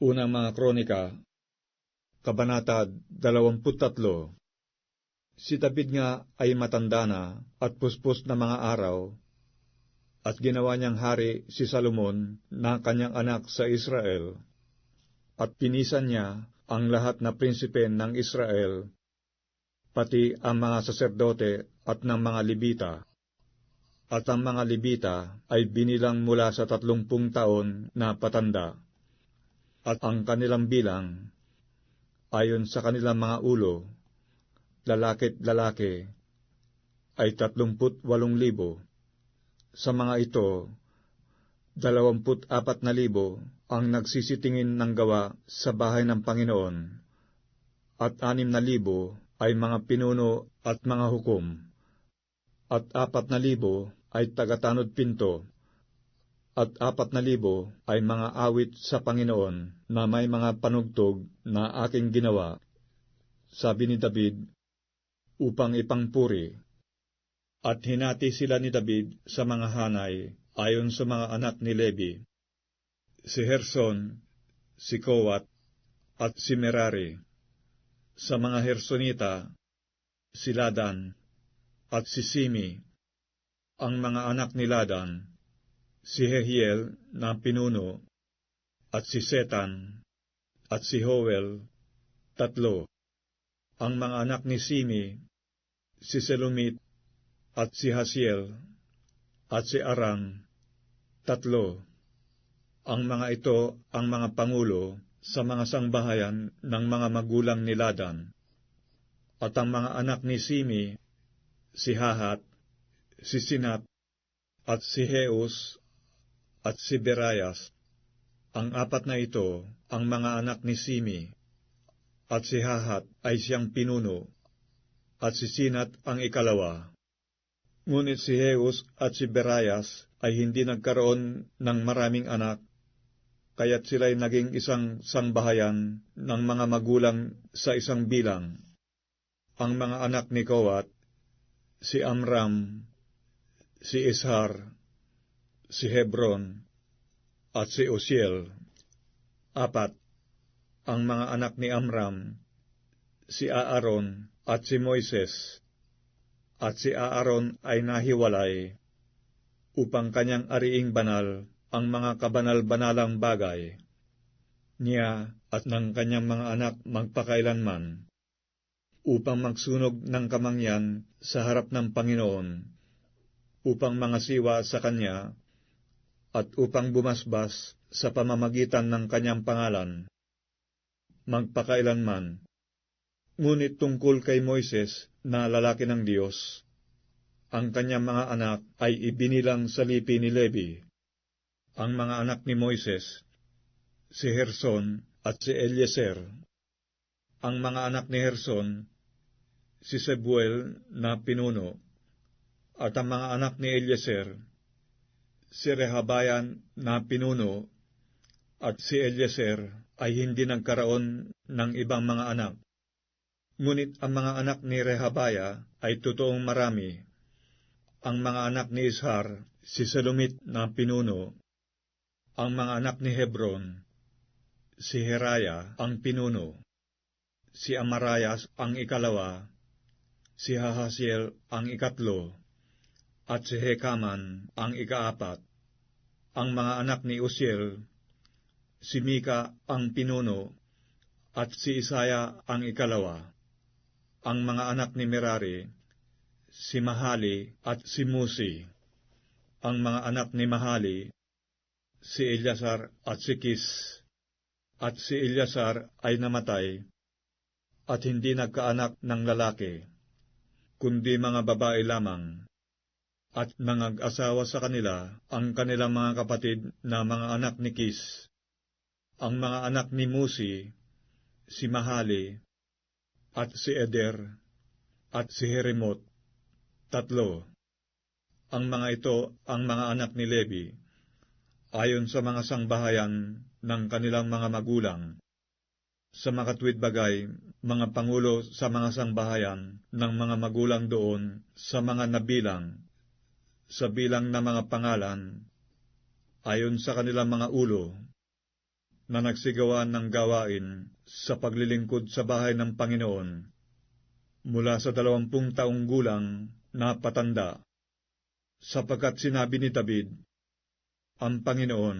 Unang mga kronika, Kabanata 23 Si David nga ay matanda na at puspos na mga araw, at ginawa niyang hari si Salomon na kanyang anak sa Israel, at pinisan niya ang lahat na prinsipe ng Israel, pati ang mga saserdote at ng mga libita. At ang mga libita ay binilang mula sa tatlumpung taon na patanda, at ang kanilang bilang, ayon sa kanilang mga ulo, lalakit lalaki, ay tatlumput walong libo. Sa mga ito, dalawamput apat na libo ang nagsisitingin ng gawa sa bahay ng Panginoon, at anim na libo ay mga pinuno at mga hukom, at apat na libo ay tagatanod pinto, at apat na libo ay mga awit sa Panginoon na may mga panugtog na aking ginawa. Sabi ni David, upang ipangpuri. At hinati sila ni David sa mga hanay ayon sa mga anak ni Levi, si Herson, si Kowat, at si Merari. Sa mga Hersonita, si Ladan, at si Simi, ang mga anak ni Ladan, si Hehiel na pinuno, at si Setan, at si Howel, tatlo. Ang mga anak ni Simi, si Selumit, at si Hasiel, at si Aram, tatlo. Ang mga ito ang mga pangulo sa mga sangbahayan ng mga magulang ni Ladan. At ang mga anak ni Simi, si Hahat, si Sinat, at si Heus, at si Berayas. Ang apat na ito ang mga anak ni Simi, at si Hahat ay siyang pinuno, at si Sinat ang ikalawa. Ngunit si Heus at si Berayas ay hindi nagkaroon ng maraming anak, kaya't sila'y naging isang sangbahayan ng mga magulang sa isang bilang. Ang mga anak ni Kowat, si Amram, si Ishar, si Hebron, at si Uziel. Apat, ang mga anak ni Amram, si Aaron at si Moises. At si Aaron ay nahiwalay upang kanyang ariing banal ang mga kabanal-banalang bagay. Niya at ng kanyang mga anak magpakailanman upang magsunog ng kamangyan sa harap ng Panginoon, upang mga siwa sa Kanya, at upang bumasbas sa pamamagitan ng Kanyang pangalan, magpakailanman. Ngunit tungkol kay Moises na lalaki ng Diyos, ang kanyang mga anak ay ibinilang sa lipi ni Levi. Ang mga anak ni Moises, si Herson at si Eliezer. Ang mga anak ni Herson, si Sebuel na pinuno, at ang mga anak ni Eliezer, si Rehabayan na pinuno, at si Eliezer ay hindi nagkaroon ng ibang mga anak. Ngunit ang mga anak ni Rehabaya ay totoong marami. Ang mga anak ni Ishar, si Salomit na pinuno, ang mga anak ni Hebron, si Heraya ang pinuno, si Amarayas ang ikalawa, si Hahasiel ang ikatlo, at si Hekaman ang ikaapat. Ang mga anak ni Usiel, si Mika ang pinuno, at si Isaya ang ikalawa. Ang mga anak ni Merari, si Mahali at si Musi. Ang mga anak ni Mahali, si Ilyasar at si Kis. At si Ilyasar ay namatay, at hindi nagkaanak ng lalaki, kundi mga babae lamang at nangag-asawa sa kanila ang kanilang mga kapatid na mga anak ni Kis. Ang mga anak ni Musi, si Mahali, at si Eder, at si Heremot, tatlo. Ang mga ito ang mga anak ni Levi, ayon sa mga sangbahayan ng kanilang mga magulang. Sa makatwid bagay, mga pangulo sa mga sangbahayan ng mga magulang doon sa mga nabilang, sa bilang na mga pangalan, ayon sa kanilang mga ulo, na nagsigawa ng gawain sa paglilingkod sa bahay ng Panginoon mula sa dalawampung taong gulang na patanda, sapagkat sinabi ni David, Ang Panginoon,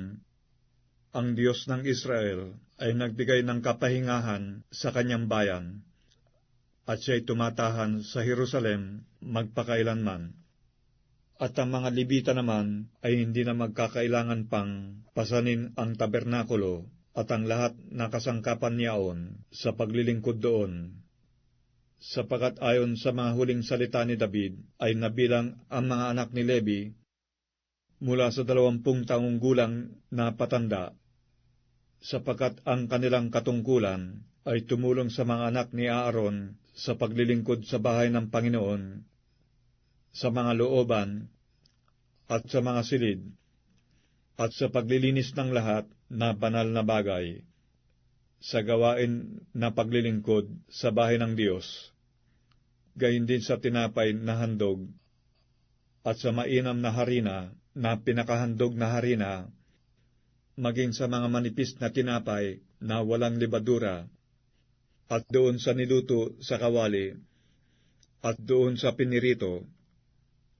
ang Diyos ng Israel, ay nagbigay ng kapahingahan sa kanyang bayan, at siya'y tumatahan sa Jerusalem magpakailanman. At ang mga Libita naman ay hindi na magkakailangan pang pasanin ang tabernakulo at ang lahat na kasangkapan niyaon sa paglilingkod doon. Sapagat ayon sa mga huling salita ni David ay nabilang ang mga anak ni Levi mula sa dalawampung taong gulang na patanda, sapagkat ang kanilang katungkulan ay tumulong sa mga anak ni Aaron sa paglilingkod sa bahay ng Panginoon sa mga looban at sa mga silid, at sa paglilinis ng lahat na banal na bagay, sa gawain na paglilingkod sa bahay ng Diyos, gayon din sa tinapay na handog, at sa mainam na harina na pinakahandog na harina, maging sa mga manipis na tinapay na walang libadura, at doon sa niluto sa kawali, at doon sa pinirito,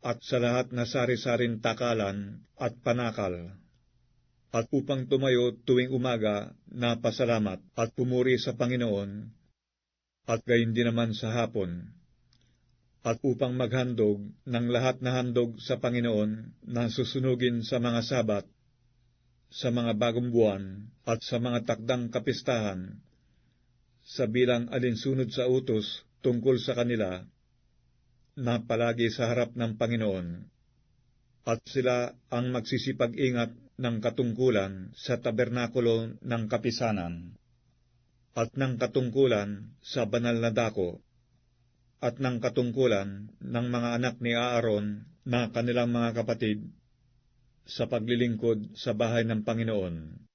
at sa lahat na sari-saring takalan at panakal, at upang tumayo tuwing umaga na pasalamat at pumuri sa Panginoon, at gayon din naman sa hapon, at upang maghandog ng lahat na handog sa Panginoon na susunugin sa mga sabat, sa mga bagong buwan, at sa mga takdang kapistahan, sa bilang alinsunod sa utos tungkol sa kanila, na palagi sa harap ng Panginoon, at sila ang magsisipag-ingat ng katungkulan sa tabernakulo ng kapisanan, at ng katungkulan sa banal na dako, at ng katungkulan ng mga anak ni Aaron na kanilang mga kapatid sa paglilingkod sa bahay ng Panginoon.